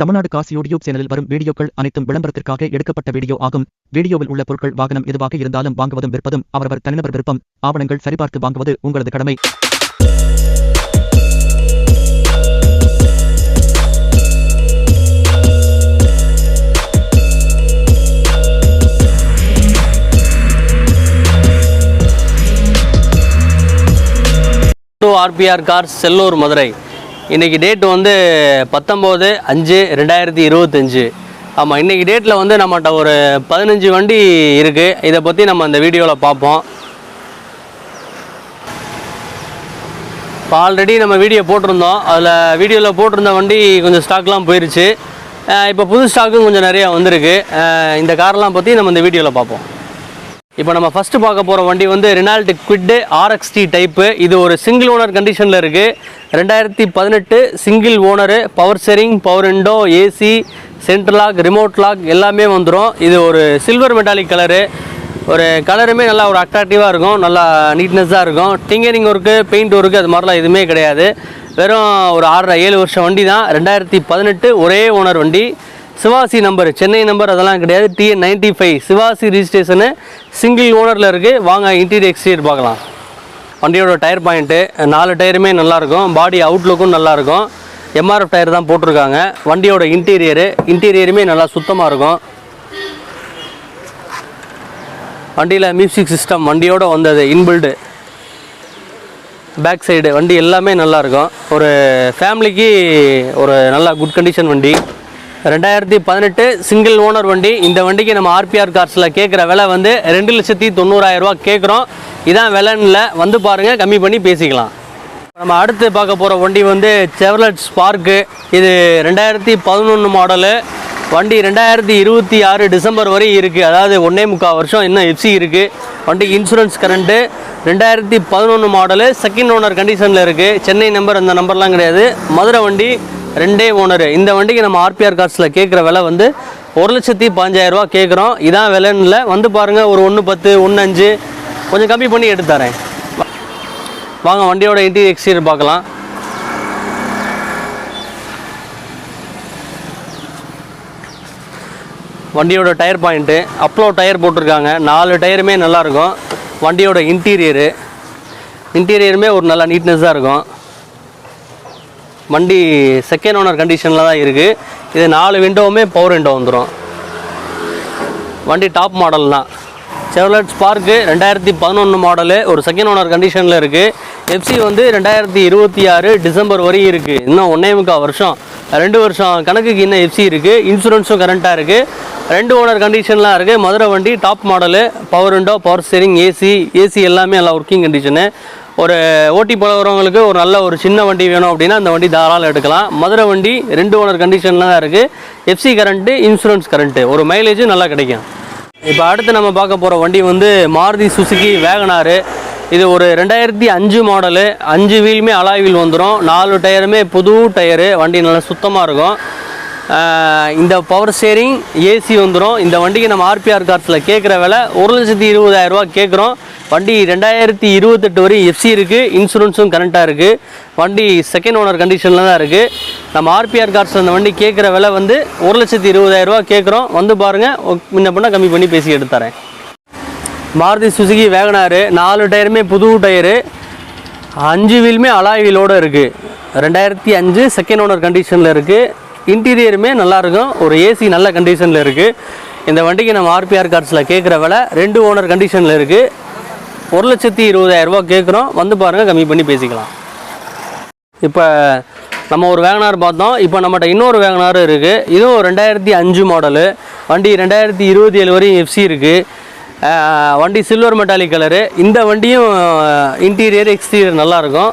Tamil Nadu Kashi YouTube சேனலில் வரும் வீடியோக்கள் அனைத்தும் விளம்பரத்திற்காக எடுக்கப்பட்ட வீடியோ ஆகும். வீடியோவில் உள்ள பொருட்கள் வாகனம் எதுவாக இருந்தாலும் வாங்குவதும் விற்பதும் அவரவர் தனிநபர் விருப்பம். ஆவணங்கள் சரிபார்த்து வாங்குவது உங்களது கடமை. ஆர்பிஆர் கார் செல்லூர் மதுரை இன்றைக்கி டேட் வந்து பத்தொம்போது அஞ்சு ரெண்டாயிரத்தி இருபத்தஞ்சு. ஆமாம் இன்றைக்கி டேட்டில் வந்து நம்மகிட்ட ஒரு பதினஞ்சு வண்டி இருக்குது இதை பற்றி நம்ம இந்த வீடியோவில் பார்ப்போம். இப்போ ஆல்ரெடி நம்ம வீடியோ போட்டிருந்தோம். அதில் வீடியோவில் போட்டிருந்த வண்டி கொஞ்சம் ஸ்டாக்லாம் போயிடுச்சு இப்போ புது ஸ்டாக்கும் கொஞ்சம் நிறையா வந்திருக்கு. இந்த கார்லாம் பற்றி நம்ம இந்த வீடியோவில் பார்ப்போம். இப்போ நம்ம ஃபஸ்ட்டு பார்க்க போகிற வண்டி வந்து ரினால்டு குவிட்டு ஆர்எக்ஸ்டி டைப்பு இது ஒரு சிங்கிள் ஓனர் கண்டிஷனில் இருக்குது ரெண்டாயிரத்தி பதினெட்டு single owner power steering power window AC central lock remote lock எல்லாமே வந்துடும் இது ஒரு சில்வர் மெட்டாலிக் கலரு ஒரு கலருமே நல்லா ஒரு அட்ராக்டிவாக இருக்கும். நல்லா நீட்னஸாக இருக்கும். டிங்கரிங் ஒர்க்கு பெயிண்ட் ஒர்க்கு அது மாதிரிலாம் எதுவுமே கிடையாது. வெறும் ஒரு ஆறரை ஏழு வருஷம் வண்டி தான். ரெண்டாயிரத்தி பதினெட்டு ஒரே ஓனர் வண்டி. சிவாசி நம்பர் சென்னை நம்பர் அதெல்லாம் கிடையாது. டிஎன் நைன்டி ஃபைவ் சிவாசி ரிஜிஸ்ட்ரேஷனு சிங்கிள் ஓனரில் இருக்குது வாங்க இன்டீரியர் எக்ஸ்டீரியர் பார்க்கலாம். வண்டியோட டயர் பாயிண்ட்டு நாலு டயருமே நல்லாயிருக்கும். பாடி அவுட்லுக்கும் நல்லாயிருக்கும். எம்ஆர்எஃப் டயர் தான் போட்டிருக்காங்க. வண்டியோட இன்டீரியரு இன்டீரியருமே நல்லா சுத்தமாக இருக்கும். வண்டியில் மியூசிக் சிஸ்டம் வண்டியோட வந்தது இன்பில்டு பேக் சைடு வண்டி எல்லாமே நல்லாயிருக்கும். ஒரு ஃபேமிலிக்கு ஒரு நல்ல குட் கண்டிஷன் வண்டி. ரெண்டாயிரத்தி பதினெட்டு சிங்கிள் ஓனர் வண்டி. இந்த வண்டிக்கு நம்ம ஆர்பிஆர் கார்ஸில் கேட்குற விலை வந்து ரெண்டு லட்சத்தி தொண்ணூறாயிரரூவா கேட்குறோம் இதான் விலைன்னு வந்து பாருங்கள் கம்மி பண்ணி பேசிக்கலாம். நம்ம அடுத்து பார்க்க போகிற வண்டி வந்து செவலட் ஸ்பார்க்கு இது ரெண்டாயிரத்தி பதினொன்று மாடலு வண்டி ரெண்டாயிரத்தி இருபத்தி ஆறு டிசம்பர் வரை இருக்குது அதாவது ஒன்றே முக்கால் வருஷம் இன்னும் எஃப்சி இருக்குது வண்டிக்கு இன்சூரன்ஸ் கரண்ட்டு ரெண்டாயிரத்தி பதினொன்று மாடலு செகண்ட் ஓனர் கண்டிஷனில் இருக்குது சென்னை நம்பர் அந்த நம்பர்லாம் கிடையாது. மதுரை வண்டி ரெண்டே ஓனரு. இந்த வண்டிக்கு நம்ம ஆர்பிஆர் கார்ஸில் கேட்குற விலை வந்து ஒரு லட்சத்தி பாஞ்சாயிரரூவா கேட்குறோம் இதான் விலைன்னு இல்லை வந்து பாருங்கள் ஒரு ஒன்று பத்து ஒன்று அஞ்சு. கொஞ்சம் கம்மி பண்ணி எடுத்து தரேன். வாங்க வண்டியோட இன்டீரியர் எக்ஸ்டீரியர் பார்க்கலாம். வண்டியோட டயர் பாயிண்ட்டு அப்ளோ டயர் போட்டிருக்காங்க. நாலு டயருமே நல்லாயிருக்கும். வண்டியோட இன்டீரியரு இன்டீரியருமே ஒரு நல்ல தான் இருக்கும். வண்டி செகண்ட் ஓனர் கண்டிஷனில் தான் இருக்குது இது நாலு விண்டோவுமே பவர் விண்டோ வந்துடும் வண்டி டாப் மாடல் தான். செவலட் ஸ்பார்க்கு ரெண்டாயிரத்தி பதினொன்று மாடலு ஒரு செகண்ட் ஓனர் கண்டிஷனில் இருக்குது எஃப்சி வந்து ரெண்டாயிரத்தி இருபத்தி ஆறு டிசம்பர் வரையும் இருக்குது இன்னும் ஒன்றே முக்கால் வருஷம். ரெண்டு வருஷம் கணக்குக்கு இன்னும் எஃப்சி இருக்குது இன்சூரன்ஸும் கரண்ட்டாக இருக்குது ரெண்டு ஓனர் கண்டிஷன்லாம் இருக்குது மதுரை வண்டி top model power window power steering AC AC எல்லாமே நல்லா ஒர்க்கிங் கண்டிஷனு ஒரு ஓட்டி போகிறவங்களுக்கு ஒரு நல்ல ஒரு சின்ன வண்டி வேணும் அப்படின்னா அந்த வண்டி தாராளம் எடுக்கலாம். மதுரை வண்டி ரெண்டு ஓனர் கண்டிஷனில் தான் இருக்குது எஃப்சி கரண்ட்டு இன்சூரன்ஸ் கரண்ட்டு ஒரு மைலேஜும் நல்லா கிடைக்கும். இப்போ அடுத்து நம்ம பார்க்க போகிற வண்டி வந்து மாருதி சுசுகி வேகனாரு இது ஒரு ரெண்டாயிரத்தி அஞ்சு மாடலு அஞ்சு வீலுமே அலாய் வீல் வந்துடும் நாலு டயருமே புது டயரு வண்டி நல்லா சுத்தமாக இருக்கும். இந்த பவர் ஸ்டேரிங் ஏசி வந்துடும் இந்த வண்டிக்கு நம்ம ஆர்பிஆர் கார்ஸில் கேட்குற விலை ஒரு லட்சத்தி இருபதாயிரரூவா கேட்குறோம் வண்டி ரெண்டாயிரத்தி இருபத்தெட்டு வரையும் எஃப்சி இருக்குது இன்சூரன்ஸும் கரண்ட்டாக இருக்குது வண்டி செகண்ட் ஓனர் கண்டிஷனில் தான் இருக்குது நம்ம ஆர்பிஆர் கார்ஸில் அந்த வண்டி கேட்குற விலை வந்து ஒரு லட்சத்தி இருபதாயிரரூவா கேட்குறோம் வந்து பாருங்கள் முன்ன பண்ணால் கம்மி பண்ணி பேசி எடுத்து தரேன் மாருதி சுசுகி வேகனாரு நாலு டயருமே புது டயரு அஞ்சு வீலுமே அலாய் வீலோடு இருக்குது ரெண்டாயிரத்தி அஞ்சு செகண்ட் ஓனர் கண்டிஷனில் இருக்குது இன்டீரியருமே நல்லாயிருக்கும். ஒரு ஏசி நல்ல கண்டிஷனில் இருக்குது இந்த வண்டிக்கு நம்ம ஆர்பிஆர் கார்ட்ஸில் கேட்குற விலை ரெண்டு ஓனர் கண்டிஷனில் இருக்குது ஒரு லட்சத்தி இருபதாயிரரூபா கேட்குறோம். வந்து பாருங்கள் கம்மி பண்ணி பேசிக்கலாம். இப்போ நம்ம ஒரு வேகனார் பார்த்தோம். இப்போ நம்மகிட்ட இன்னொரு வேகனார் இருக்குது இதுவும் ரெண்டாயிரத்தி அஞ்சு மாடலு வண்டி ரெண்டாயிரத்தி இருபத்தி ஏழு வரையும் எஃப்சி இருக்குது வண்டி சில்வர் மெட்டாலிக் கலரு இந்த வண்டியும் இன்டீரியர் எக்ஸ்டீரியர் நல்லாயிருக்கும்.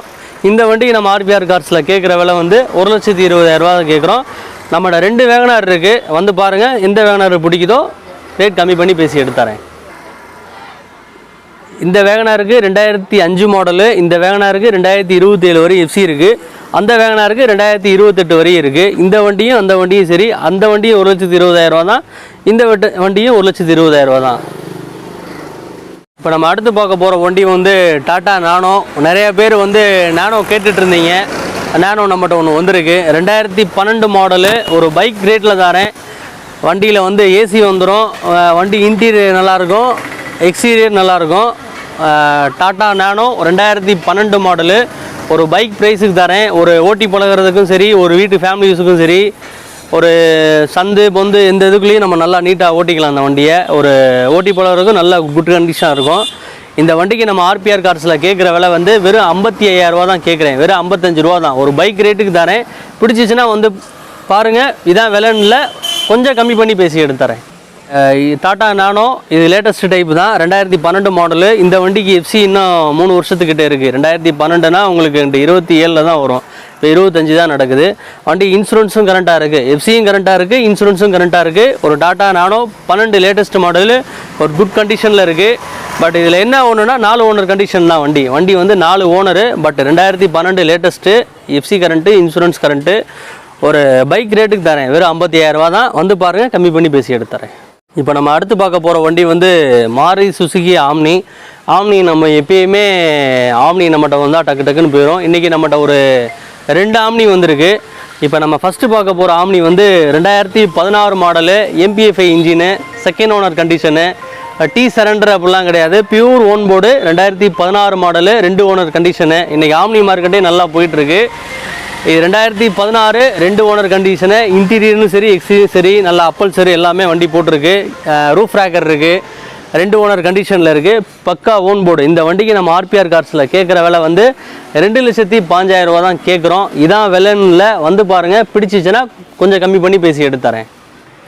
இந்த வண்டிக்கு நம்ம ஆர்பிஆர் கார்ஸில் கேட்குற விலை வந்து ஒரு லட்சத்தி இருபதாயிரரூவா கேட்குறோம். நம்மளோட ரெண்டு வேகனார் இருக்குது வந்து பாருங்கள் எந்த வேகனார் பிடிக்குதோ? ரேட் கம்மி பண்ணி பேசி எடுத்துறேன். இந்த வேகனாருக்கு ரெண்டாயிரத்தி அஞ்சு மாடலு இந்த வேகனாருக்கு ரெண்டாயிரத்தி இருபத்தி ஏழு வரை எஃப்சி இருக்குது அந்த வேகனாருக்கு ரெண்டாயிரத்தி இருபத்தெட்டு வரையும் இருக்குது இந்த வண்டியும் அந்த வண்டியும் சரி. அந்த வண்டியும் ஒரு லட்சத்தி இருபதாயிரரூவா தான். இந்த வண்டியும் ஒரு லட்சத்தி இருபதாயிரரூவா தான். இப்போ நம்ம அடுத்து பார்க்க போகிற வண்டி வந்து டாட்டா நானோ. நிறைய பேர் வந்து நானோ கேட்டுட்டு இருந்தீங்க. நேனோ நம்மகிட்ட ஒன்று வந்திருக்கு. ரெண்டாயிரத்தி பன்னெண்டு மாடலு ஒரு பைக் ரேட்டில் தரேன் வண்டியில் வந்து ஏசி வந்துடும் வண்டி இன்டீரியர் நல்லாயிருக்கும். எக்ஸ்டீரியர் நல்லாயிருக்கும். டாட்டா நேனோ ரெண்டாயிரத்தி பன்னெண்டு மாடலு ஒரு பைக் ப்ரைஸுக்கு தரேன் ஒரு ஓட்டி பழகுறதுக்கும் சரி ஒரு வீட்டு ஃபேமிலி யூஸுக்கும் சரி ஒரு சந்து பொந்து எந்த இதுக்குள்ளேயும் நம்ம நல்லா நீட்டாக ஓட்டிக்கலாம் அந்த வண்டியை. ஒரு ஓட்டி போகிறவருக்கும் நல்ல குட் கண்டிஷனாக இருக்கும். இந்த வண்டிக்கு நம்ம ஆர்பிஆர் கார்ஸில் கேட்குற விலை வந்து வெறும் ஐம்பத்தி ஐயாயிரரூவா தான் கேட்குறேன். வெறும் ஐம்பத்தஞ்சு ரூபா தான். ஒரு பைக் ரேட்டுக்கு தரேன். பிடிச்சிச்சின்னா வந்து பாருங்கள் இதான் விலைன்னு இல்லை. கொஞ்சம் கம்மி பண்ணி பேசி எடுத்து தரேன். டாட்டா நானோ இது லேட்டஸ்ட் டைப் தான். ரெண்டாயிரத்தி பன்னெண்டு மாடலு இந்த வண்டிக்கு எஃப்சி இன்னும் மூணு வருஷத்துக்கிட்டே இருக்குது ரெண்டாயிரத்தி பன்னெண்டுனா உங்களுக்கு இந்த இருபத்தி ஏழில் தான் வரும். இப்போ இருபத்தஞ்சி தான் நடக்குது. வண்டி இன்சூரன்ஸும் கரண்ட்டாக இருக்குது எஃப்சியும் கரண்ட்டாக இருக்குது இன்சூரன்ஸும் கரண்ட்டாக இருக்குது ஒரு டாட்டா நானோ பன்னெண்டு லேட்டஸ்ட் மாடலு ஒரு குட் கண்டிஷனில் இருக்குது பட் இதில் என்ன ஒன்றுனா நாலு ஓனர் கண்டிஷன் தான் வண்டி. வண்டி வந்து நாலு ஓனரு பட் ரெண்டாயிரத்தி பன்னெண்டு latest FC current insurance current ஒரு பைக் ரேட்டுக்கு தரேன். வெறும் ஐம்பத்தி ரூபா தான். வந்து பாருங்கள் கம்மி பண்ணி பேசி எடுத்து தரேன் இப்போ நம்ம அடுத்து பார்க்க போகிற வண்டி வந்து மாரி சுசுகி ஆம்னி ஆம்னி நம்ம எப்பயுமே ஆம்னி நம்மகிட்ட வந்தால் டக்கு டக்குன்னு போயிடும் இன்றைக்கி நம்மகிட்ட ஒரு ரெண்டு ஆம்னி வந்திருக்கு. இப்போ நம்ம ஃபஸ்ட்டு பார்க்க போகிற ஆம்னி வந்து ரெண்டாயிரத்தி பதினாறு model MPFI engine second owner condition tea surrender அப்படிலாம் கிடையாது. பியூர் ஓன் போர்டு ரெண்டாயிரத்தி பதினாறு மாடலு ரெண்டு ஓனர் கண்டிஷனு இன்றைக்கி ஆம்னி மார்க்கெட்டே நல்லா போயிட்டுருக்கு. இது ரெண்டாயிரத்தி பதினாறு ரெண்டு ஓனர் கண்டிஷனு இன்டீரியரும் சரி எக்ஸ்டீரியரும் சரி நல்லா அப்பல் சரி எல்லாமே வண்டி போட்டிருக்கு. ரூஃப் ரேக்கர் இருக்குது ரெண்டு ஓனர் கண்டிஷனில் இருக்குது பக்கா ஓன் போர்டு இந்த வண்டிக்கு நம்ம ஆர்பிஆர் கார்ஸில் கேட்குற விலை வந்து ரெண்டு லட்சத்தி பாஞ்சாயிரம் ரூபா தான் கேட்குறோம் இதான் விலைன்னு வந்து பாருங்கள் பிடிச்சிச்சுன்னா கொஞ்சம் கம்மி பண்ணி பேசி எடுத்துறேன்.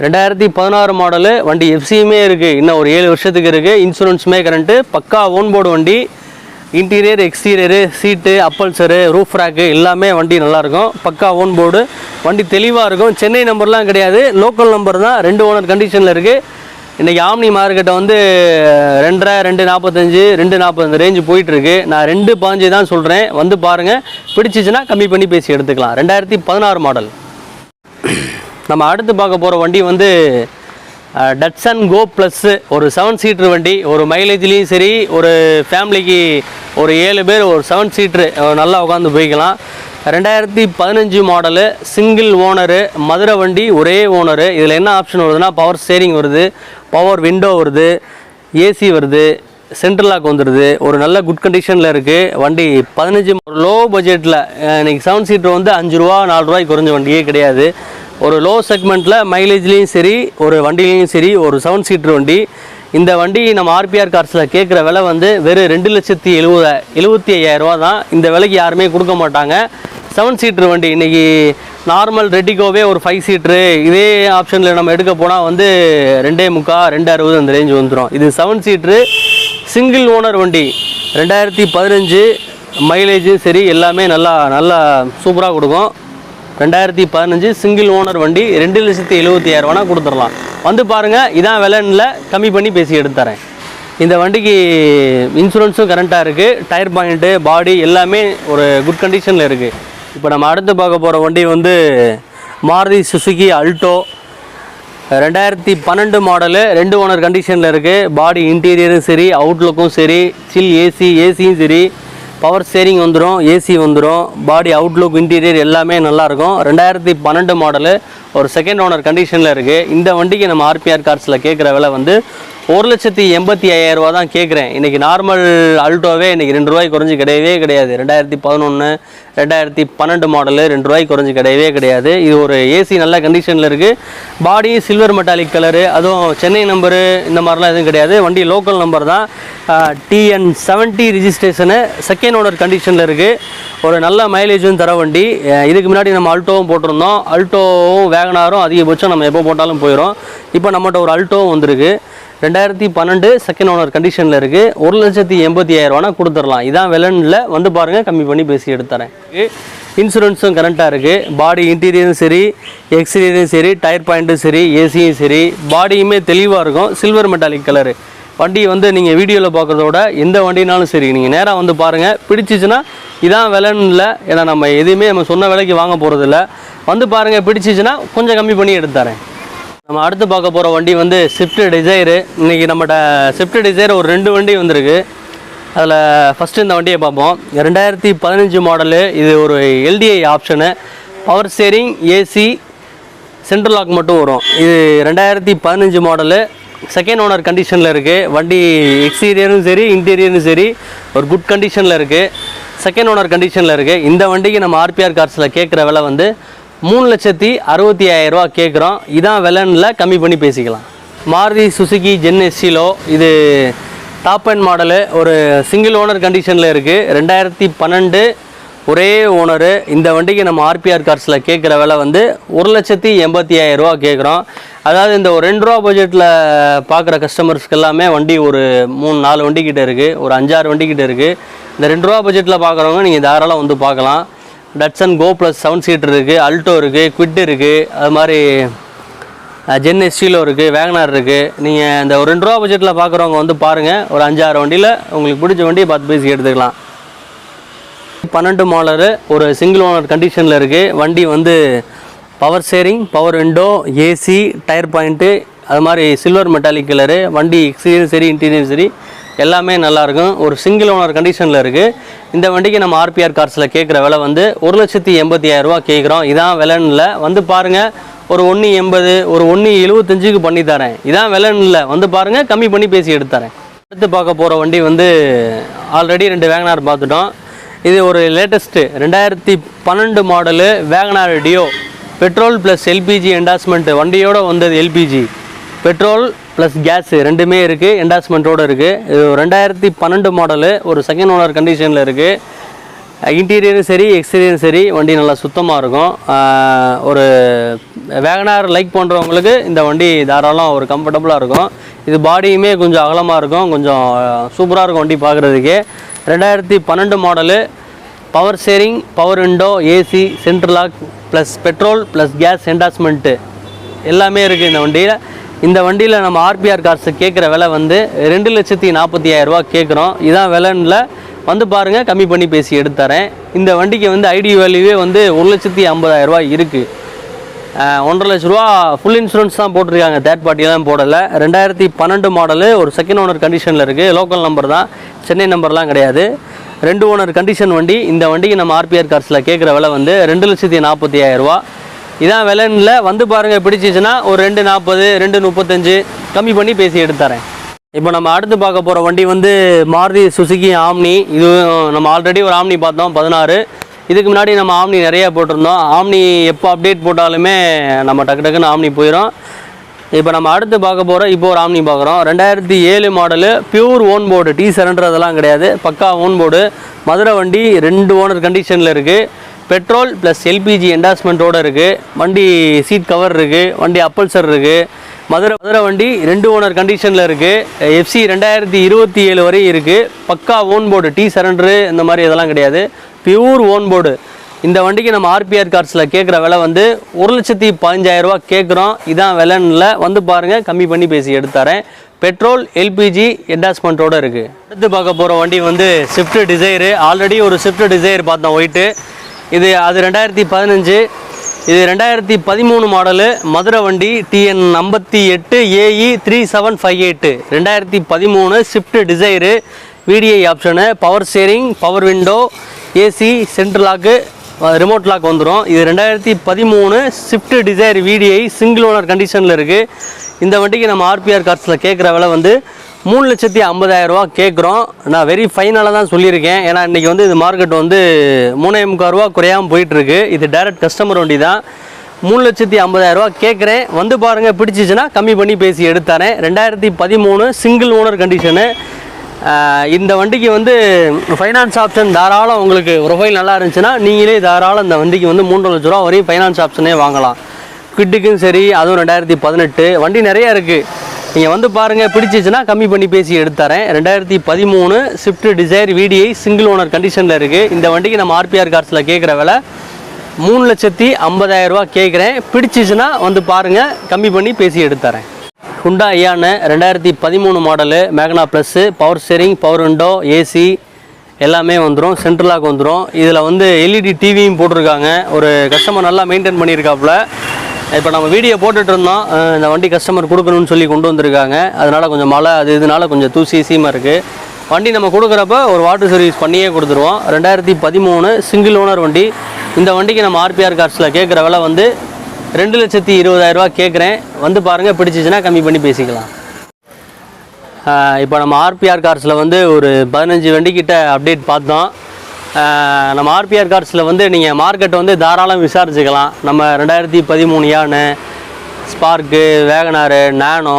ரெண்டாயிரத்தி பதினாறு மாடலு வண்டி எஃப்சியுமே இருக்குது இன்னும் ஒரு ஏழு வருஷத்துக்கு இருக்குது இன்சூரன்ஸுமே கரண்ட்டு பக்கா ஓன் போர்டு வண்டி. Interior exterior seat upholstery roof rack எல்லாமே வண்டி நல்லாயிருக்கும். பக்கா ஓன் போர்டு வண்டி தெளிவாக இருக்கும். சென்னை நம்பர்லாம் கிடையாது. லோக்கல் நம்பர் தான். ரெண்டு ஓனர் கண்டிஷனில் இருக்குது இன்றைக்கி ஆம்னி மார்க்கெட்டை வந்து ரெண்டரை ரெண்டு நாற்பத்தஞ்சு ரெண்டு நாற்பது ரேஞ்சு போயிட்டுருக்கு. நான் ரெண்டு பாஞ்சு தான் சொல்கிறேன் வந்து பாருங்கள் பிடிச்சிச்சின்னா கம்மி பண்ணி பேசி எடுத்துக்கலாம். ரெண்டாயிரத்தி பதினாறு மாடல். நம்ம அடுத்து பார்க்க போகிற வண்டி வந்து டட்சன் கோ ப்ளஸ்ஸு ஒரு செவன் சீட்ரு வண்டி. ஒரு மைலேஜ்லேயும் சரி ஒரு ஃபேமிலிக்கு ஒரு ஏழு பேர் ஒரு செவன் சீட்ரு நல்லா உட்காந்து போய்க்கலாம். ரெண்டாயிரத்தி பதினஞ்சு மாடலு சிங்கிள் ஓனரு மதுரை வண்டி ஒரே ஓனரு இதில் என்ன ஆப்ஷன் வருதுன்னா பவர் ஸ்டேரிங் வருது பவர் விண்டோ வருது ஏசி வருது சென்ட்ரல் லாக் வந்துடுது ஒரு நல்ல குட் கண்டிஷனில் இருக்குது வண்டி பதினஞ்சு லோ பட்ஜெட்டில் இன்றைக்கி செவன் சீட்டர் வந்து அஞ்சு ரூபா நாலு ரூபாய்க்கு குறைஞ்ச வண்டியே கிடையாது. ஒரு லோ செக்மெண்ட்டில் மைலேஜ்லேயும் சரி ஒரு வண்டியிலையும் சரி ஒரு செவன் சீட்டர் வண்டி. இந்த வண்டி நம்ம ஆர்பிஆர் கார்ஸில் கேட்குற விலை வந்து வெறும் ரெண்டு லட்சத்தி எழுபத எழுபத்தி ஐயாயிரரூவா தான். இந்த விலைக்கு யாருமே கொடுக்க மாட்டாங்க. செவன் சீட்டர் வண்டி இன்றைக்கி நார்மல் ரெட்டிகோவே ஒரு ஃபைவ் சீட்ரு இதே ஆப்ஷனில் நம்ம எடுக்க போனால் வந்து ரெண்டே முக்கா ரெண்டு அறுபது அந்த ரேஞ்ச் வந்துடும் இது செவன் சீட்ரு சிங்கிள் ஓனர் வண்டி. ரெண்டாயிரத்தி பதினஞ்சு மைலேஜும் சரி எல்லாமே நல்லா நல்லா சூப்பராக கொடுக்கும். ரெண்டாயிரத்தி பதினஞ்சு சிங்கிள் ஓனர் வண்டி ரெண்டு லட்சத்தி எழுபத்தி ஆயிரரூவானா கொடுத்துடலாம். வந்து பாருங்கள் இதான் விலைன்ல கம்மி பண்ணி பேசி எடுத்துறேன் இந்த வண்டிக்கு இன்சூரன்ஸும் கரண்ட்டாக இருக்குது டயர் பாயிண்ட்டு பாடி எல்லாமே ஒரு குட் கண்டிஷனில் இருக்குது இப்போ நம்ம அடுத்து பார்க்க போகிற வண்டி வந்து மாருதி சுசுகி அல்டோ ரெண்டாயிரத்தி பன்னெண்டு மாடலு ரெண்டு ஓனர் கண்டிஷனில் இருக்குது பாடி இன்டீரியரும் சரி அவுட்லுக்கும் சரி சில் ஏசி ஏசியும் சரி. பவர் ஸ்டேரிங் வந்துடும் ஏசி வந்துடும் பாடி அவுட்லுக் இன்டீரியர் எல்லாமே நல்லாயிருக்கும் ரெண்டாயிரத்தி பன்னெண்டு மாடலு ஒரு செகண்ட் ஓனர் கண்டிஷனில் இருக்குது இந்த வண்டிக்கு நம்ம ஆர்பிஆர் கார்ஸில் கேட்குற விலை வந்து ஒரு லட்சத்தி எண்பத்தி ஐயாயிரரூவா தான் கேட்குறேன் இன்றைக்கி நார்மல் அல்டோவே இன்றைக்கி ரெண்டு ரூபாய்க்கு குறைஞ்சி கிடையவே கிடையாது. ரெண்டாயிரத்தி பதினொன்று ரெண்டாயிரத்தி பன்னெண்டு மாடலு ரெண்டு ரூபாய்க்கு குறைஞ்சி கிடையவே கிடையாது. இது ஒரு ஏசி நல்ல கண்டிஷனில் இருக்குது பாடி சில்வர் மெட்டாலிக் கலரு அதுவும் சென்னை நம்பரு இந்த மாதிரிலாம் எதுவும் கிடையாது. வண்டி லோக்கல் நம்பர் தான். TN seventy registration second owner கண்டிஷனில் இருக்குது ஒரு நல்ல மைலேஜும் தர வண்டி. இதுக்கு முன்னாடி நம்ம அல்டோவும் போட்டிருந்தோம். அல்டோவும் வேகனாரும் அதிகபட்சம் நம்ம எப்போ போட்டாலும் போயிடும் இப்போ நம்மகிட்ட ஒரு அல்ட்டோவும் வந்திருக்கு. ரெண்டாயிரத்தி பன்னெண்டு செகண்ட் ஓனர் கண்டிஷனில் இருக்குது ஒரு லட்சத்தி எண்பத்தி ஆயிரரூவானா கொடுத்துடலாம். இதான் விலனில் வந்து பாருங்கள் கம்மி பண்ணி பேசி எடுத்துறேன். இன்சூரன்ஸும் கரண்ட்டாக இருக்குது பாடி இன்டீரியரும் சரி எக்ஸ்டீரியரும் சரி டயர் பாயிண்ட்டும் சரி ஏசியும் சரி பாடியுமே தெளிவாக இருக்கும். சில்வர் மெட்டாலிக் கலரு வண்டி வந்து நீங்கள் வீடியோவில் பார்க்குறத விட எந்த வண்டினாலும் சரி நீங்கள் நேராக வந்து பாருங்கள் பிடிச்சிச்சுன்னா இதான் விலைன்னு இல்லை ஏன்னா நம்ம எதுவுமே நம்ம சொன்ன விலைக்கு வாங்க போகிறதில்ல வந்து பாருங்கள் பிடிச்சிச்சுன்னா கொஞ்சம் கம்மி பண்ணி எடுத்து தரேன். நம்ம அடுத்து பார்க்க போகிற வண்டி வந்து ஸ்விஃப்ட் டிசைரு இன்றைக்கி நம்மகிட்ட ஸ்விஃப்ட் டிசைர் ஒரு ரெண்டு வண்டி வந்திருக்கு. அதில் ஃபஸ்ட்டு இந்த வண்டியை பார்ப்போம். ரெண்டாயிரத்தி பதினஞ்சு மாடலு இது ஒரு LDI option power steering AC central lock மட்டும் வரும். இது ரெண்டாயிரத்தி பதினஞ்சு மாடலு செகண்ட் ஓனர் கண்டிஷனில் இருக்குது வண்டி எக்ஸ்டீரியரும் சரி இன்டீரியரும் சரி ஒரு குட் கண்டிஷனில் இருக்குது செகண்ட் ஓனர் கண்டிஷனில் இருக்குது இந்த வண்டிக்கு நம்ம ஆர்பிஆர் கார்ஸில் கேட்குற விலை வந்து மூணு லட்சத்தி அறுபத்தி ஆயிரரூவா கேட்குறோம். இதான் விலைன்னில் கம்மி பண்ணி பேசிக்கலாம். மாருதி சுசுகி ஜென் எஸ்சிலோ இது டாப் அண்ட் மாடலு ஒரு சிங்கிள் ஓனர் கண்டிஷனில் இருக்குது ரெண்டாயிரத்தி பன்னெண்டு ஒரே ஓனரு இந்த வண்டிக்கு நம்ம ஆர்பிஆர் கார்ஸில் கேட்குற விலை வந்து ஒரு லட்சத்தி எண்பத்தி ஆயிரரூவா கேட்குறோம். அதாவது இந்த ஒரு ரெண்டு ரூபா பட்ஜெட்டில் பார்க்குற கஸ்டமர்ஸ்க்கு எல்லாமே வண்டி ஒரு மூணு நாலு வண்டிக்கிட்ட இருக்குது ஒரு அஞ்சாறு வண்டிக்கிட்ட இருக்குது இந்த ரெண்டு ரூபா பட்ஜெட்டில் பார்க்குறவங்க நீங்கள் தாராளம் வந்து பார்க்கலாம். Datsun Go plus seven seater இருக்குது அல்டோ இருக்குது குவிட் இருக்குது அது மாதிரி ஜென் எஸ்டிலோ இருக்குது வேகனார் இருக்குது நீங்கள் இந்த ஒரு ரெண்டு ரூபா பட்ஜெட்டில் பார்க்குறவங்க வந்து பாருங்கள் ஒரு அஞ்சாறு வண்டியில் உங்களுக்கு பிடிச்ச வண்டியை பார்த்து பேசி எடுத்துக்கலாம். பன்னெண்டு மாலரு ஒரு சிங்கிள் ஓனர் கண்டிஷனில் இருக்குது வண்டி வந்து power steering power window AC tyre point அது மாதிரி சில்வர் மெட்டாலிக் கலரு வண்டி எக்ஸ்டீரியர் சரி இன்டீரியர் சரி எல்லாமே நல்லாயிருக்கும் ஒரு சிங்கிள் ஓனர் கண்டிஷனில் இருக்குது இந்த வண்டிக்கு நம்ம ஆர்பிஆர் கார்ஸில் கேட்குற விலை வந்து ஒரு லட்சத்தி எண்பத்தி ஆயிரரூவா கேட்குறோம் இதான் விலைன்னு இல்லை. வந்து பாருங்கள் ஒரு ஒன்று எண்பது ஒரு ஒன்று எழுபத்தஞ்சுக்கு பண்ணி தரேன். இதான் விலைன்னு இல்லை. வந்து பாருங்கள் கம்மி பண்ணி பேசி எடுத்து தரேன். அடுத்து பார்க்க போகிற வண்டி வந்து ஆல்ரெடி ரெண்டு வேகனார் பார்த்துட்டோம். இது ஒரு லேட்டஸ்ட்டு ரெண்டாயிரத்தி பன்னெண்டு model Wagon R Duo petrol plus LPG endorsement வண்டியோட வந்தது எல்பிஜி பெட்ரோல் ப்ளஸ் கேஸு ரெண்டுமே இருக்குது என்டாஸ்மெண்ட்டோடு இருக்குது இது ரெண்டாயிரத்தி பன்னெண்டு மாடலு ஒரு செகண்ட் ஓனர் கண்டிஷனில் இருக்குது இன்டீரியரும் சரி எக்ஸ்டீரியரும் சரி வண்டி நல்லா சுத்தமாக இருக்கும். ஒரு வேகனார் லைக் பண்ணுறவங்களுக்கு இந்த வண்டி தாராளம் ஒரு கம்ஃபர்டபுளாக இருக்கும். இது பாடியுமே கொஞ்சம் அகலமாக இருக்கும் கொஞ்சம் சூப்பராக இருக்கும் வண்டி பார்க்குறதுக்கு ரெண்டாயிரத்தி பன்னெண்டு model. Power steering power window AC central lock plus petrol plus gas endorsement எல்லாமே இருக்குது இந்த வண்டியில். இந்த வண்டியில் நம்ம ஆர்பிஆர் காசு கேட்குற விலை வந்து ரெண்டு லட்சத்தி நாற்பத்தி ஆயிரரூவா கேட்குறோம் இதான் விலைன்ல வந்து பாருங்கள் கம்மி பண்ணி பேசி எடுத்து தரேன். இந்த வண்டிக்கு வந்து ஐடி வேல்யூவே வந்து ஒரு லட்சத்தி ஐம்பதாயிரரூவா இருக்குது ஒன்றரை லட்ச ரூபா ஃபுல் இன்சூரன்ஸ் தான் போட்டிருக்காங்க. தேர்ட் பார்ட்டியெல்லாம் போடலை. ரெண்டாயிரத்தி பன்னெண்டு மாடலு ஒரு செகண்ட் ஓனர் கண்டிஷனில் இருக்குது லோக்கல் நம்பர் தான். சென்னை நம்பர்லாம் கிடையாது. ரெண்டு ஓனர் கண்டிஷன் வண்டி. இந்த வண்டிக்கு நம்ம ஆர்பிஆர் கார்ஸில் கேட்குற விலை வந்து ரெண்டு லட்சத்தி நாற்பத்தி ஆயிரரூவா இதான் விலைன்ல வந்து பாருங்கள் பிடிச்சிச்சுன்னா ஒரு ரெண்டு நாற்பது ரெண்டு முப்பத்தஞ்சு கம்மி பண்ணி பேசி எடுத்து தரேன். இப்போ நம்ம அடுத்து பார்க்க போகிற வண்டி வந்து மாருதி சுசுகி ஆம்னி இது நம்ம ஆல்ரெடி ஒரு ஆம்னி பார்த்தோம் பதினாறு. இதுக்கு முன்னாடி நம்ம ஆம்னி நிறையா போட்டிருந்தோம். ஆம்னி எப்போ அப்டேட் போட்டாலுமே நம்ம டக்கு டக்குன்னு ஆம்னி போயிடும் இப்போ நம்ம அடுத்து பார்க்க போகிறோம் இப்போ ஒரு ஆம்னி பார்க்குறோம். ரெண்டாயிரத்தி ஏழு model pure own board T surrender கிடையாது. பக்கா ஓன் போர்டு மதுரை வண்டி ரெண்டு ஓனர் கண்டிஷனில் இருக்குது பெட்ரோல் ப்ளஸ் எல்பிஜி என்டாஸ்மெண்ட்டோடு இருக்குது வண்டி சீட் கவர் இருக்குது வண்டி அப்பல்சர் இருக்குது மதுரை மதுரை வண்டி ரெண்டு ஓனர் கண்டிஷனில் இருக்குது எஃப்சி ரெண்டாயிரத்தி இருபத்தி ஏழு வரையும் இருக்குது பக்கா ஓன் போர்டு டீ சரண்டரு இந்த மாதிரி இதெல்லாம் கிடையாது. பியூர் ஓன் போர்டு இந்த வண்டிக்கு நம்ம ஆர்பிஆர் கார்ஸில் கேட்குற விலை வந்து ஒரு லட்சத்தி பதினஞ்சாயிரரூபா கேட்குறோம் இதான் விலைன்னில் வந்து பாருங்கள் கம்மி பண்ணி பேசி எடுத்தாரேன் பெட்ரோல் எல்பிஜி அட்டாச்மெண்ட்டோடு இருக்குது அடுத்து பார்க்க போகிற வண்டி வந்து ஸ்விஃப்ட் டிசைரு ஆல்ரெடி ஒரு ஸ்விஃப்ட் டிசைர் பார்த்தோம் ஒயிட்டு இது அது ரெண்டாயிரத்தி பதினஞ்சு. இது ரெண்டாயிரத்தி பதிமூணு மாடலு மதுரை வண்டி டிஎன் ஐம்பத்தி எட்டு AE three seven five eight ரெண்டாயிரத்தி பதிமூணு Swift Dzire VDI option power steering power window AC central lock remote lock வந்துடும் இது ரெண்டாயிரத்தி பதிமூணு Swift Dzire VDI single owner கண்டிஷனில் இருக்குது இந்த வண்டிக்கு நம்ம ஆர்பிஆர் கார்ஸில் கேட்குற விலை வந்து மூணு லட்சத்தி ஐம்பதாயிரரூவா கேட்குறோம் நான் வெரி ஃபைனலாக தான் சொல்லியிருக்கேன். ஏன்னா இன்றைக்கி வந்து இது மார்க்கெட் வந்து மூணே முக்கால் ரூபா குறையாமல் போயிட்டுருக்கு. இது டைரக்ட் கஸ்டமர் வண்டி தான். மூணு லட்சத்தி ஐம்பதாயிரரூவா கேட்குறேன் வந்து பாருங்கள் பிடிச்சிச்சுன்னா கம்மி பண்ணி பேசி எடுத்தாரேன் ரெண்டாயிரத்தி பதிமூணு சிங்கிள் ஓனர் கண்டிஷனு இந்த வண்டிக்கு வந்து ஃபைனான்ஸ் ஆப்ஷன் தாராளம் உங்களுக்கு ப்ரொஃபைல் நல்லா இருந்துச்சுன்னா நீங்களே தாராளம் இந்த வண்டிக்கு வந்து மூன்று லட்ச ரூபா வரையும் ஃபைனான்ஸ் ஆப்ஷனே வாங்கலாம். கிட்டுக்கும் சரி அதுவும் ரெண்டாயிரத்தி பதினெட்டு. வண்டி நிறைய இருக்குது நீங்கள் வந்து பாருங்கள் பிடிச்சிச்சுன்னா கம்மி பண்ணி பேசி எடுத்துறேன் ரெண்டாயிரத்தி பதிமூணு Swift Dzire VDI single owner கண்டிஷனில் இருக்குது இந்த வண்டிக்கு நம்ம ஆர்பிஆர் கார்ஸில் கேட்குற விலை மூணு லட்சத்தி ஐம்பதாயிரரூபா கேட்குறேன் பிடிச்சிச்சுன்னா வந்து பாருங்கள் கம்மி பண்ணி பேசி எடுத்துறேன் ஹுண்டா ஐயானு ரெண்டாயிரத்தி பதிமூணு model Magna plus power steering power window AC எல்லாமே வந்துடும் சென்ட்ரலாக வந்துடும் இதில் வந்து எல்இடி டிவியும் போட்டிருக்காங்க. ஒரு கஸ்டமர் நல்லா மெயின்டைன் பண்ணியிருக்காப்புல. இப்போ நம்ம வீடியோ போட்டுட்டு இருந்தோம். இந்த வண்டி கஸ்டமர் கொடுக்கணும்னு சொல்லி கொண்டு வந்திருக்காங்க. அதனால் கொஞ்சம் மழை அது இதனால கொஞ்சம் தூசி சீமாக இருக்குது வண்டி நம்ம கொடுக்குறப்ப ஒரு வாட்டர் சர்வீஸ் பண்ணியே கொடுத்துருவோம். ரெண்டாயிரத்தி பதிமூணு சிங்கிள் ஓனர் வண்டி. இந்த வண்டிக்கு நம்ம ஆர்பிஆர் கார்ஸில் கேட்குற விலை வந்து ரெண்டு லட்சத்தி இருபதாயிரரூவா கேட்குறேன். வந்து பாருங்கள் பிடிச்சிச்சின்னா கம்மி பண்ணி பேசிக்கலாம். இப்போ நம்ம ஆர்பிஆர் கார்ஸில் வந்து ஒரு பதினஞ்சு வண்டிக்கிட்ட அப்டேட் பார்த்தோம். நம்ம ஆர்பிஆர் கார்ஸில் வந்து நீங்கள் மார்க்கெட் வந்து தாராளம் விசாரிச்சுக்கலாம். நம்ம ரெண்டாயிரத்தி பதிமூணு யானு Spark WagonR Nano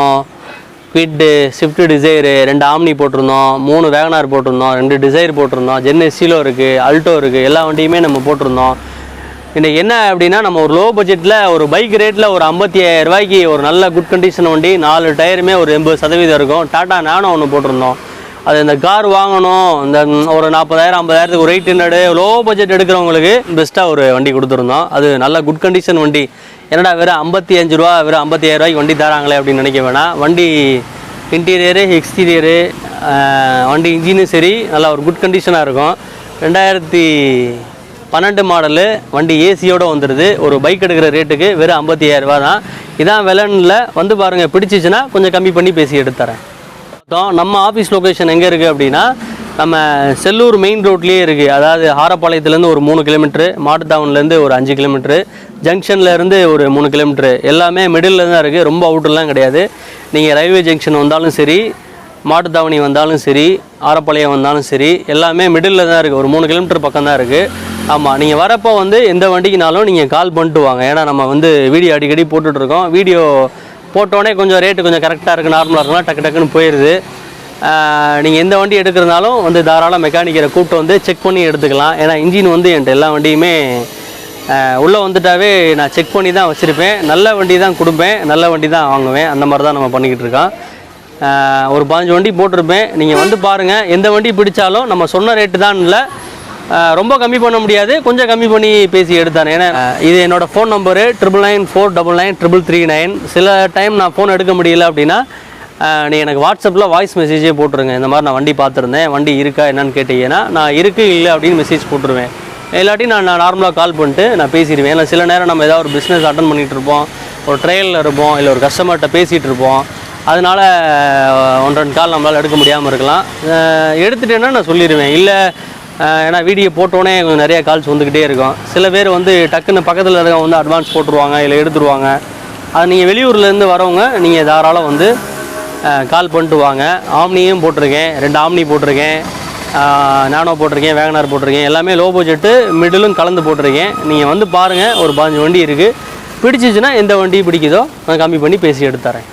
Kwid Swift Dzire ரெண்டு ஆம்னி போட்டிருந்தோம். மூணு வேகனார் போட்டிருந்தோம். ரெண்டு டிசைர் போட்டிருந்தோம். ஜென் எஸ்சிலோ இருக்குது அல்டோ இருக்குது எல்லா வண்டியுமே நம்ம போட்டிருந்தோம். இன்னைக்கு என்ன அப்படின்னா நம்ம ஒரு லோ பட்ஜெட்டில் ஒரு பைக் ரேட்டில் ஒரு ஐம்பத்தி ரூபாய்க்கு ஒரு நல்ல குட் கண்டிஷன் வண்டி நாலு டயருமே ஒரு எண்பது சதவீதம் இருக்கும். டாட்டா நானும் ஒன்று போட்டிருந்தோம். அது இந்த கார் வாங்கணும் இந்த ஒரு நாற்பதாயிரம் ஐம்பதாயிரத்துக்கு ஒரு எயிட் ஹண்ட்ரடு லோ பட்ஜெட் எடுக்கிறவங்களுக்கு பெஸ்ட்டாக ஒரு வண்டி கொடுத்துருந்தோம். அது நல்ல குட் கண்டிஷன் வண்டி. என்னடா வெறும் ஐம்பத்தி அஞ்சு ரூபா வெறும் ஐம்பத்தி ரூபாய்க்கு வண்டி தராங்களே அப்படின்னு நினைக்க வேணாம். வண்டி இன்டீரியரு எக்ஸ்டீரியரு வண்டி இன்ஜினும் சரி நல்லா ஒரு குட் கண்டிஷனாக இருக்கும். ரெண்டாயிரத்தி பன்னெண்டு மாடலு வண்டி ஏசியோடு வந்துடுது ஒரு பைக் எடுக்கிற ரேட்டுக்கு வெறும் ஐம்பத்தி ரூபா தான். இதான் விலனில் வந்து பாருங்கள் பிடிச்சிச்சுன்னா கொஞ்சம் கம்மி பண்ணி பேசி எடுத்துறேன். மொத்தம் நம்ம ஆஃபீஸ் லொக்கேஷன் எங்கே இருக்குது அப்படின்னா நம்ம செல்லூர் மெயின் ரோட்லேயே இருக்குது அதாவது ஹாரப்பாளையத்துலேருந்து ஒரு மூணு கிலோமீட்ரு மாட்டுத்தாவன்லேருந்து ஒரு அஞ்சு கிலோமீட்ரு ஜங்ஷன்லேருந்து ஒரு மூணு கிலோமீட்ரு எல்லாமே மிடில் தான் இருக்குது ரொம்ப அவுட்டர்லாம் கிடையாது. நீங்கள் ரயில்வே ஜங்ஷன் வந்தாலும் சரி மாட்டுத்தாவணி வந்தாலும் சரி ஆரப்பாளையம் வந்தாலும் சரி எல்லாமே மிடில் தான் இருக்குது ஒரு மூணு கிலோமீட்டர் பக்கம் தான் இருக்குது ஆமாம் நீங்கள் வரப்போ வந்து எந்த வண்டிக்குனாலும் நீங்கள் கால் பண்ணிட்டு வாங்க. ஏன்னா நம்ம வந்து வீடியோ அடிக்கடி போட்டுட்ருக்கோம் வீடியோ போட்டோடனே கொஞ்சம் ரேட்டு கொஞ்சம் கரெக்டாக இருக்குது நார்மலாக இருக்குன்னா டக்கு டக்குன்னு போயிடுது நீங்கள் எந்த வண்டி எடுக்கிறதுனாலும் வந்து தாராளம் மெக்கானிக்கரை கூப்பிட்டு வந்து செக் பண்ணி எடுத்துக்கலாம். ஏன்னா இன்ஜின் வந்து என்கிட்ட எல்லா வண்டியுமே உள்ளே வந்துட்டாவே நான் செக் பண்ணி தான் வச்சுருப்பேன். நல்ல வண்டி தான் கொடுப்பேன். நல்ல வண்டி தான் வாங்குவேன். அந்த மாதிரி தான் நம்ம பண்ணிக்கிட்டு இருக்கோம். ஒரு பதினஞ்சு வண்டி போட்டிருப்பேன். நீங்கள் வந்து பாருங்கள் எந்த வண்டி பிடிச்சாலும் நம்ம சொன்ன ரேட்டு தான் இல்லை. ரொம்ப கம்மி பண்ண முடியாது. கொஞ்சம் கம்மி பண்ணி பேசி எடுத்தானே. ஏன்னா இது என்னோட phone number triple nine four double nine triple three nine சில டைம் நான் ஃபோன் எடுக்க முடியல அப்படின்னா நீ எனக்கு வாட்ஸ்அப்பில் வாய்ஸ் மெசேஜே போட்டுருங்க. இந்த மாதிரி நான் வண்டி பார்த்துருந்தேன். வண்டி இருக்கா என்னன்னு கேட்டீங்கன்னா நான் இருக்கு இல்லை அப்படின்னு மெசேஜ் போட்டுருவேன். இல்லாட்டி நான் நான் நார்மலாக கால் பண்ணிட்டு நான் பேசிடுவேன். ஏன்னா சில நேரம் நம்ம ஏதாவது ஒரு பிஸ்னஸ் அட்டன் பண்ணிகிட்டு இருப்போம். ஒரு ட்ரையலில் இருப்போம் இல்லை ஒரு கஸ்டமர்கிட்ட பேசிகிட்டு இருப்போம். அதனால் ஒன்றரை கால் நம்மளால் எடுக்க முடியாமல் இருக்கலாம். எடுத்துட்டேன்னா நான் சொல்லிடுவேன். இல்லை ஏன்னா வீடியோ போட்டோன்னே கொஞ்சம் நிறைய கால்ஸ் வந்துக்கிட்டே இருக்கும். சில பேர் வந்து டக்குன்னு பக்கத்தில் இருக்கவங்க வந்து அட்வான்ஸ் போட்டுருவாங்க இல்லை எடுத்துருவாங்க. அது நீங்கள் வெளியூர்லேருந்து வரவங்க நீங்கள் தாராளம் வந்து கால் பண்ணிட்டு வாங்க. ஆம்னியும் போட்டிருக்கேன் ரெண்டு ஆம்னி போட்டிருக்கேன் நானோ போட்டிருக்கேன் வேகனார் போட்டிருக்கேன் எல்லாமே லோ பட்ஜெட்டு மிடிலும் கலந்து போட்டிருக்கேன். நீங்கள் வந்து பாருங்கள் ஒரு பதினஞ்சு வண்டி இருக்குது பிடிச்சிச்சுன்னா எந்த வண்டி பிடிக்குதோ நான் கம்மி பண்ணி பேசி எடுத்துறேன்